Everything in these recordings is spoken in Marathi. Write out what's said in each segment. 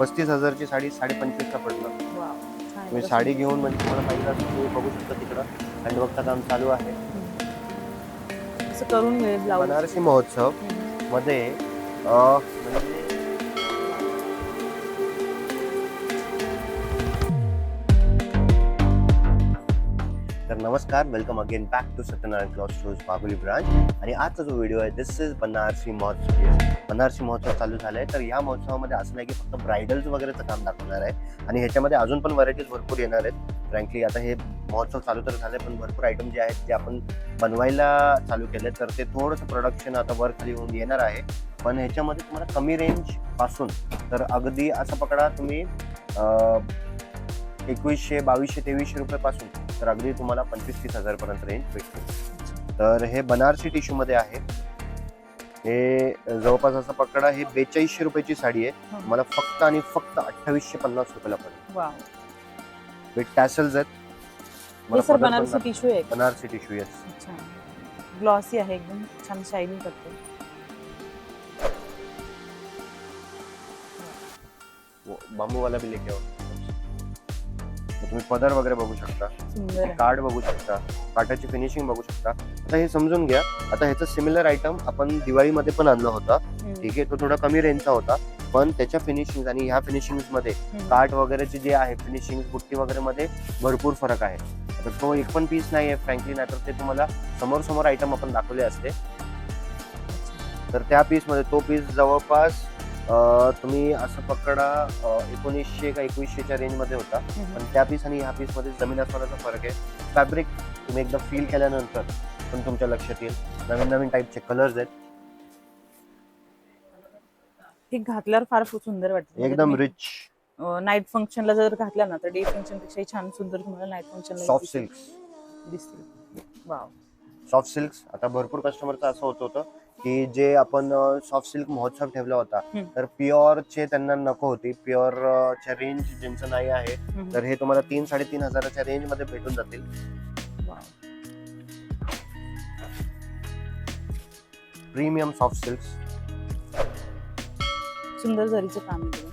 पस्तीस हजारची साडी साडे पंचवीसला आहे तुम्ही. साडी घेऊन म्हणजे तुम्हाला पाहिजे असेल तुम्ही बघू शकता तिकडं. हँडवर्कचं काम चालू आहे. असं करून मिळेल बनारसी महोत्सवमध्ये अं, म्हणजे नमस्कार welcome again back to Satyanarayan cloth stores Baguli branch आणि आजचा जो व्हिडिओ आहे दिस इज बनारसी महोत्सव बनारसी महोत्सव चालू झालाय. तर या महोत्सवामध्ये असं नाही की फक्त ब्रायडल्स वगैरेचं काम दाखवणार आहे. आणि ह्याच्यामध्ये अजून पण व्हरायटीज भरपूर येणार आहेत. फ्रँकली आता हे महोत्सव चालू तर झाले पण भरपूर आयटम जे आहेत ते आपण बनवायला चालू केले तर ते थोडंसं प्रोडक्शन आता वर खाली होऊन येणार आहे. पण ह्याच्यामध्ये तुम्हाला कमी रेंजपासून तर अगदी असं पकडा तुम्ही एकवीसशे बावीसशे तेवीसशे रुपये पासून तर अगदी तुम्हाला पंचवीस तीस हजार पर्यंत रेंज भेटते. तर हे बनारसी टिश्यू मध्ये आहे. हे जवळपास असं पकडा हे बेचाळीसशे रुपयाची साडी आहे. तुम्हाला फक्त आणि फक्त अठ्ठावीसशे पन्नास रुपयाला पडेल. विथ टॅसल्स आहेत. हे बनारसी टिश्यू आहे? बनारसी टिश्यू येस ग्लॉसी आहे एकदम छान शायनिंग करते. बांबू वाला भी लेके आओ तुम्ही पदर वगैरे बघू शकता. कार्ड बघू शकता. काटाची फिनिशिंग बघू शकता. आता हे समजून घ्या. आता ह्याचं सिमिलर आयटम आपण दिवाळीमध्ये पण आणलं होता. ठीक आहे तो थोडा कमी रेंजचा होता. पण त्याच्या फिनिशिंग आणि ह्या फिनिशिंगमध्ये. काट वगैरेचे जे आहे फिनिशिंग बुट्टी वगैरे मध्ये भरपूर फरक आहे. तर तो एक पण पीस नाही आहे फ्रँकली नाही तर ते तुम्हाला समोर समोर आयटम आपण दाखवले असते. तर त्या पीसमध्ये तो पीस जवळपास तुम्ही असं पकडा एकोणीसशे का एकवीसशेच्या रेंजमध्ये होता. पण त्या पीस आणि ह्या पीसमध्ये जमीन आसमानाचा फरक आहे. फॅब्रिक तुम्ही एकदा फील केल्यानंतर पण तुमच्या लक्षात येईल. नवीन नवीन टाईपचे कलर्स आहेत. हे घातल्यावर फार खूप सुंदर वाटतं. एकदम रिच नाईट फंक्शनला जर घातल्या ना तर डे फंक्शन पेक्षाही छान सुंदर तुम्हाला नाईट फंक्शनला सॉफ्ट सिल्क दिसतील वाव सॉफ्ट सिल्क आता भरपूर कस्टमरचं असं होत होतं. की जे आपण सॉफ्ट सिल्क महोत्सव ठेवला होता. तर प्युअरचे त्यांना नको होती प्युअर च्या रेंज ज्यांचं नाही आहे. तर हे तुम्हाला तीन साडेतीन हजाराच्या रेंजमध्ये भेटून जातील. प्रीमियम सॉफ्ट सिल्क सुंदर जरीचं काम आहे.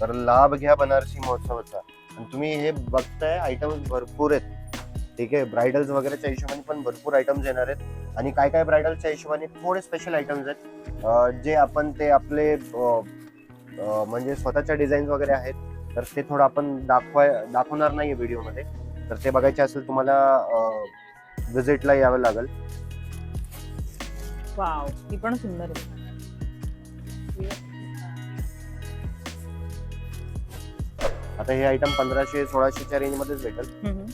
तर लाभ घ्या बनारसी महोत्सवाचा तुम्ही हे बघताय आयटम्स भरपूर आहेत. ठीक आहे? ब्रायडल्स वगैरेच्या हिशोबाने पण भरपूर आयटम्स येणार आहेत. आणि काय काय ब्रायडलच्या हिशोबाने थोडे स्पेशल आयटम्स आहेत. जे आपण ते आपले म्हणजे स्वतःच्या डिझाईन्स वगैरे आहेत. तर ते थोडं आपण दाखवाय दाखवणार नाही आहे व्हिडिओमध्ये तर ते बघायचे असेल तुम्हाला व्हिजिटला यावं लागेल. वाव ही पण सुंदर आहे. आता हे आयटम पंधराशे सोळाशेच्या रेंजमध्येच भेटेल. हम्म.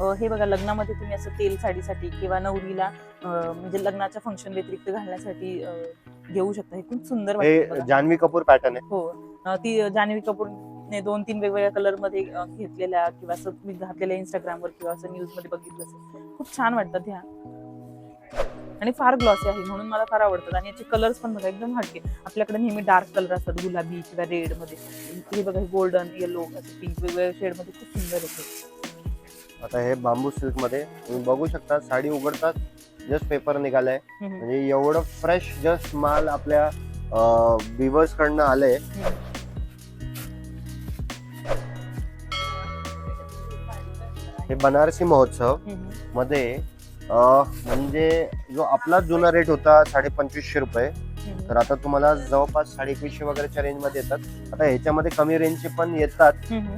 अं, हे बघा लग्नामध्ये तुम्ही असं तेल साडीसाठी किंवा नवरीला अं, म्हणजे लग्नाच्या फंक्शन व्यतिरिक्त घालण्यासाठी अं, घेऊ शकता. हे खूप सुंदर वाटतं हे बघा. जान्हवी कपूर पॅटर्न आहे. हो. अं, ती जान्हवी कपूरने दोन तीन वेगवेगळ्या कलरमध्ये अं, घेतलेल्या किंवा असं तुम्ही घातलेल्या इंस्टाग्रामवर किंवा असं न्यूजमध्ये बघितलं असेल. खूप छान वाटतात ह्या आणि फार ग्लॉसी आहे म्हणून मला फार आवडतात. आणि याचे कलर्स पण बघा एकदम हटके आपल्याकडे नेहमी डार्क कलर असतात गुलाबी किंवा रेडमध्ये. हे बघा गोल्डन येलो पिंक वेगवेगळ्या शेडमध्ये खूप सुंदर येते आता हे बांबू सिल्कमध्ये तुम्ही बघू शकता साडी उघडतात जस्ट पेपर निघालाय. म्हणजे एवढं फ्रेश जस्ट माल आपल्या बिवर्स कडनं आलंय. हे बनारसी महोत्सव. मध्ये म्हणजे जो आपला जुना रेट होता साडे पंचवीसशे रुपये. तर आता तुम्हाला जवळपास साडे एकवीसशे वगैरेच्या रेंजमध्ये येतात आता ह्याच्यामध्ये कमी रेंजचे पण येतात.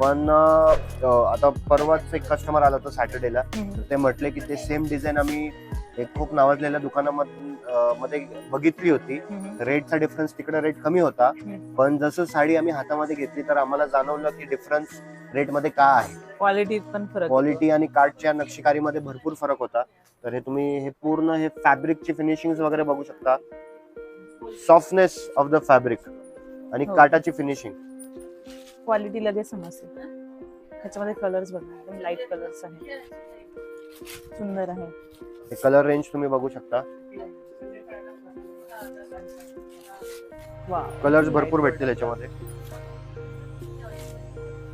पण आता परवाच एक कस्टमर आला होता सॅटर्डेला. तर ते म्हटले की ते सेम डिझाईन आम्ही एक खूप नावाजलेल्या दुकानामध्ये मध्ये बघितली होती. रेटचा डिफरन्स तिकडे रेट कमी होता. पण जसं साडी आम्ही हातामध्ये घेतली तर आम्हाला जाणवलं की डिफरन्स रेटमध्ये का आहे? क्वालिटीत पण फरक. क्वालिटी आणि कार्डच्या नक्षीकारीमध्ये भरपूर फरक होता. तर हे तुम्ही हे पूर्ण हे फॅब्रिकची फिनिशिंग वगैरे बघू शकता. सॉफ्टनेस ऑफ द फॅब्रिक आणि हो. काटाची फिनिशिंग क्वालिटी लगेच समजते. ह्याच्यामध्ये कलर्स बघा. एकदम लाइट कलर्स आहे सुंदर आहे. हे कलर रेंज तुम्ही बघू शकता. वा कलर्स भरपूर भेटतील याच्यामध्ये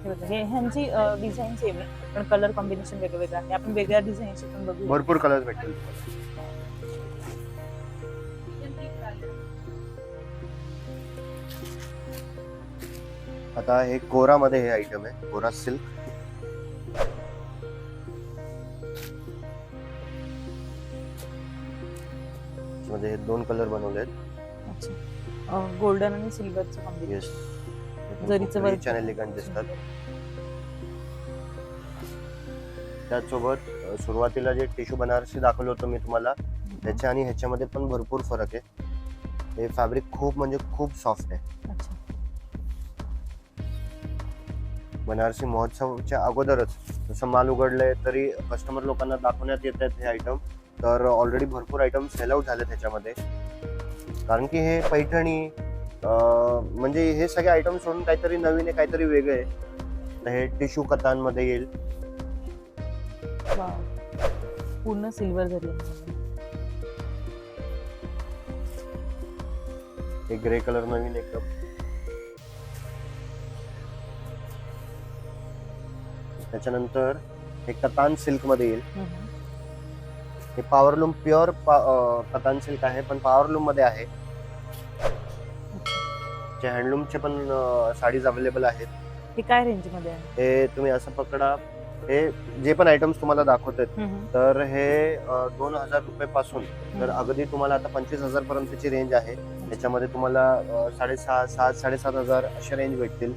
हे बघा, हे ह्यांची डिझाईन सेम आहे. पण कलर कॉम्बिनेशन वेगळं वेगळं आहे. आपण वेगळ्या डिझाईनची पण बघू भरपूर कलर्स भेटतील. आता हे कोरा मध्ये हे आयटम आहे. कोरा सिल्कमध्ये हे दोन कलर बनवले आहेत अच्छा गोल्डन आणि सिल्वरचं कॉम्बिनेशन जरीचं वर्क elegant दिसतात. त्याचसोबत सुरुवातीला जे टिश्यू बनारसी दाखवलं होतं मी तुम्हाला त्याच्या आणि ह्याच्यामध्ये पण भरपूर फरक आहे. हे फॅब्रिक खूप म्हणजे खूप सॉफ्ट आहे. बनारसी महोत्सवच्या अगोदरच जसं माल उघडलंय तरी कस्टमर लोकांना दाखवण्यात येत आहेत हे आयटम तर ऑलरेडी भरपूर आयटम सेल आउट झाले त्याच्यामध्ये कारण की हे पैठणी म्हणजे हे सगळे आयटम सोडून काहीतरी नवीन आहे काहीतरी वेगळं आहे हे टिश्यू कथांमध्ये येईल. पूर्ण सिल्वर आहे. हे ग्रे कलर नवीन एकदम त्याच्यानंतर हे कतान सिल्कमध्ये येईल. हे पॉवरलूम प्युअर कतान सिल्क आहे पण पॉवरलूममध्ये आहे जे हँडलूमचे पण साडीज अवेलेबल आहेत. हे काय रेंजमध्ये आहे? हे तुम्ही असं पकडा. हे जे पण आयटम्स तुम्हाला दाखवतात हम्म. तर हे दोन हजार रुपये पासून. तर अगदी तुम्हाला आता पंचवीस हजार पर्यंतची रेंज आहे. त्याच्यामध्ये तुम्हाला अ, साडेसहा सात साडेसात हजार अशा रेंज भेटतील.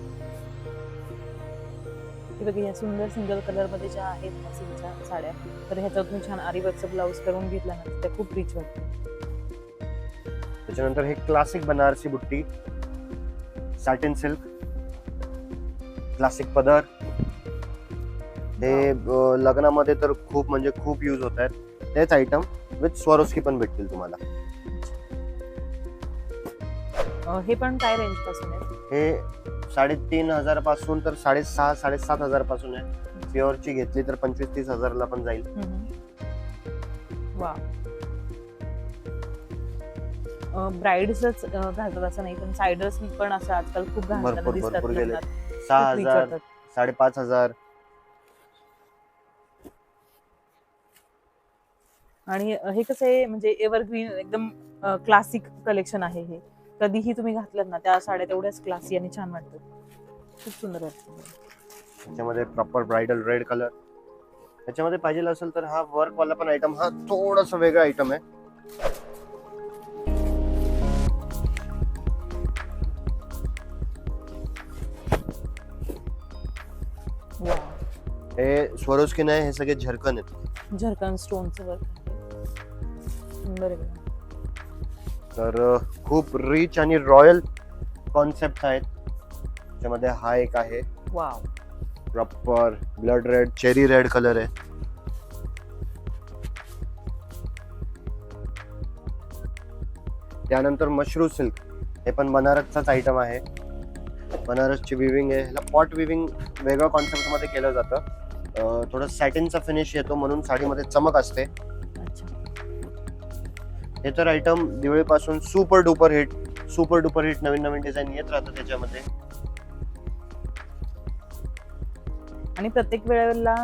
हे बघा या सुंदर सिंगल कलरमध्ये ज्या आहेत सिल्कच्या साड्या तर ह्याच्यातून छान आरीवर्कचा ब्लाऊज करून घेतला ना तर त्या खूप रिच वाटतात त्याच्यानंतर हे क्लासिक बनारसी बुट्टी. सॅटिन सिल्क क्लासिक पदर. हे लग्नामध्ये तर खूप म्हणजे खूप यूज होत आहेत. तेच आयटम विथ स्वरोस्की पण भेटतील तुम्हाला. हे पण काय रेंजपासून आहे? हे साडेतीन हजारपासून तर साडेसहा साडेसात हजारपासून आहे. प्युअरची घेतली तर पंचवीस तीस हजारला पण जाईल. वा ब्राईड्सच घालतात असं नाही पण सायडर्स पण असं आजकाल खूप घालताना दिसतात. लग्नात. सहा खूप हजार. साडेपाच हजार आणि हे कसं आहे म्हणजे एव्हरग्रीन एकदम क्लासिक कलेक्शन आहे हे कधीही तुम्ही घातलात ना त्या साड्या तेवढ्याच क्लासी आणि छान वाटतात खूप सुंदर वाटतं त्याच्यामध्ये प्रॉपर ब्रायडल रेड कलर त्याच्यामध्ये पाहिजे असेल तर हा वर्क वाला पण आयटम हा थोडासा वेगळा आयटम आहे हे स्वरोस्की नाही हे सगळे झरकन आहेत. झरकन स्टोनचं वर्क सुंदर आहे. तर खूप रिच आणि रॉयल कॉन्सेप्ट आहेत. त्याच्यामध्ये हा एक आहे. Wow proper blood red cherry red colour आहे. त्यानंतर मशरू सिल्क हे पण बनारसचाच आयटम आहे. बनारसची विविंग आहे. ह्याला पॉट विविंग वेगळ्या कॉन्सेप्टमध्ये केलं जातं. थोडं सॅटिनचा फिनिश येतो म्हणून साडीमध्ये चमक असते. हे तर item दिवाळीपासून super duper hit super duper hit नवीन नवीन डिझाईन येत राहतं त्याच्यामध्ये. आणि प्रत्येक वेळेला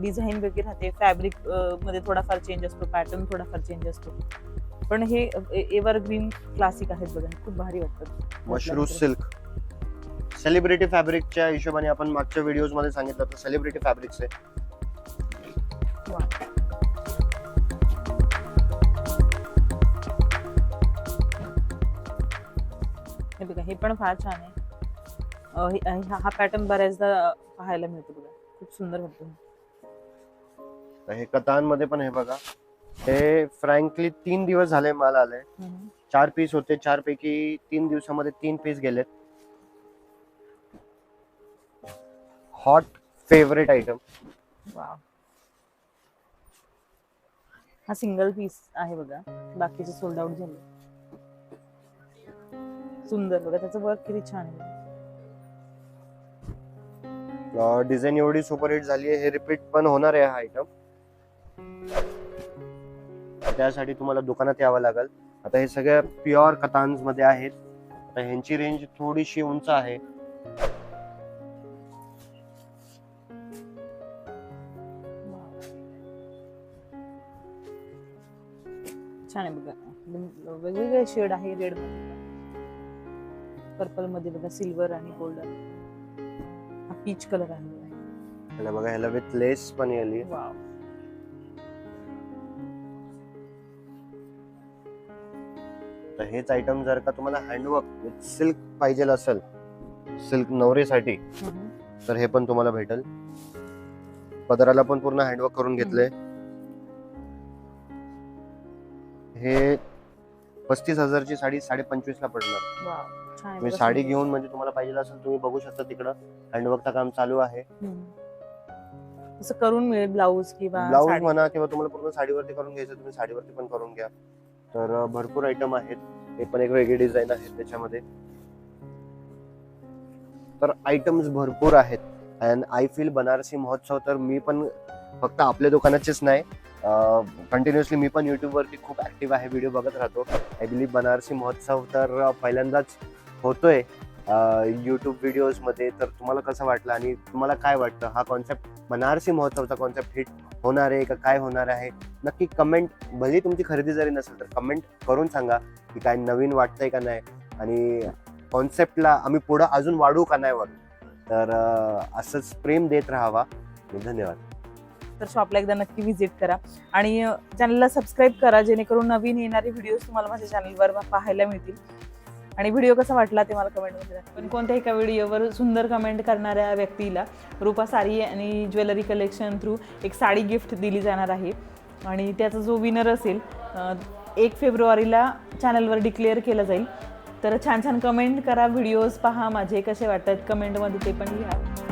डिझाईन वेगळी राहते. फॅब्रिकमध्ये थोडाफार चेंज असतो पॅटर्न थोडाफार चेंज असतो. पण हे एव्हर ग्रीन क्लासिक आहेत बघा खूप भारी वाटतात मशरू सिल्क सेलिब्रिटी फॅब्रिकच्या हिशोबाने आपण मागच्या व्हिडिओजमध्ये सांगितलं होतं सेलिब्रिटी फॅब्रिक्स आहे. हे बघा हे पण फार छान आहे. हे- पॅटर्न बऱ्याचदा पाहायला मिळतो बघा. खूप सुंदर वाटतो तर हे कतांमध्ये पण हे बघा. हे फ्रँकली तीन दिवस झाले माल आले. चार पीस होते. चार पैकी तीन दिवसामध्ये तीन पीस गेलेत. हॉट फेवरेट आयटम हा सिंगल पीस आहे बघा. बाकीचे सोल्ड आउट झाले. सुंदर बघा त्याचं वर्क किती छान आहे. डिझाईन एवढी सुपरहिट झाली आहे हे रिपीट पण होणार आहे हा आयटम त्यासाठी तुम्हाला दुकानात यावं लागेल. आता हे सगळ्या प्युअर कतान्समध्ये आहेत. आता ह्यांची रेंज थोडीशी उंच आहे. छान आहे बघा. एकदम वेगवेगळे शेड आहे रेड पर्पलमध्ये बघा सिल्वर आणि गोल्डन हा पीच कलर आहे आणि बघा ह्याला विथ लेस पण वाव तर हेच आयटम जर का तुम्हाला हँडवर्क विथ सिल्क पाहिजे असेल सिल्क नवरीसाठी तर हे पण तुम्हाला भेटेल. पदराला पण पूर्ण हँडवर्क करून घेतलंय. हे पस्तीस हजारची साडी साडे पंचवीस ला पडणार तुम्ही साडी. घेऊन म्हणजे तुम्हाला पाहिजे असेल तुम्ही बघू शकता तिकडं. हँडवर्कचं काम चालू आहे. असं करून मिळेल ब्लाऊज किंवा ब्लाऊज साडी. म्हणा किंवा तुम्हाला पूर्ण साडीवरती करून घ्यायचं तुम्ही साडीवरती पण करून घ्या. तर अं, भरपूर आयटम आहेत. हे पण एक वेगळी डिझाईन आहे त्याच्यामध्ये. तर आयटम्स भरपूर आहेत. अँड आय फील बनारसी महोत्सव तर मी पण फक्त आपल्या दुकानाचेच नाही कंटिन्युअसली मी पण यूट्यूबवरती खूप ॲक्टिव्ह आहे व्हिडिओ बघत राहतो. आय बिलीव्ह बनारसी महोत्सव तर पहिल्यांदाच होतोय. यूट्यूब व्हिडिओजमध्ये तर तुम्हाला कसं वाटलं आणि तुम्हाला काय वाटतं? हा कॉन्सेप्ट बनारसी महोत्सवचा कॉन्सेप्ट हिट होणार आहे का काय होणार आहे? नक्की कमेंट भले तुमची खरेदी जरी नसेल तर कमेंट करून सांगा की काय नवीन वाटतंय का नाही आणि कॉन्सेप्टला आम्ही पुढं अजून वाढू का नाही वाढू तर असंच प्रेम देत राहावा. धन्यवाद. तर शॉपला एकदा नक्की व्हिजिट करा. आणि चॅनलला सबस्क्राईब करा जेणेकरून नवीन येणारे व्हिडिओ तुम्हाला माझ्या चॅनलवर पाहायला मिळतील. आणि व्हिडिओ कसा वाटला ते मला कमेंटमध्ये. पण कोणत्याही एका व्हिडिओवर सुंदर कमेंट करणाऱ्या व्यक्तीला रुपा साडी आणि ज्वेलरी कलेक्शन थ्रू एक साडी गिफ्ट दिली जाणार आहे. आणि त्याचा जो विनर असेल एक फेब्रुवारीला चॅनलवर डिक्लेअर केलं जाईल. तर छान छान कमेंट करा व्हिडिओज पहा माझे कसे वाटतात कमेंटमध्ये ते पण लिहा.